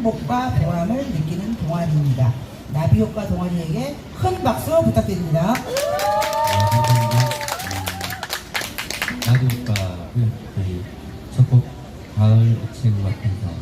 행복과 보람을 느끼는 동아리입니다. 나비효과 동아리에게 큰 박수 부탁드립니다. 음. 음. 나비효과는 저희 네, 첫곡 네. 가을 어치고 같아서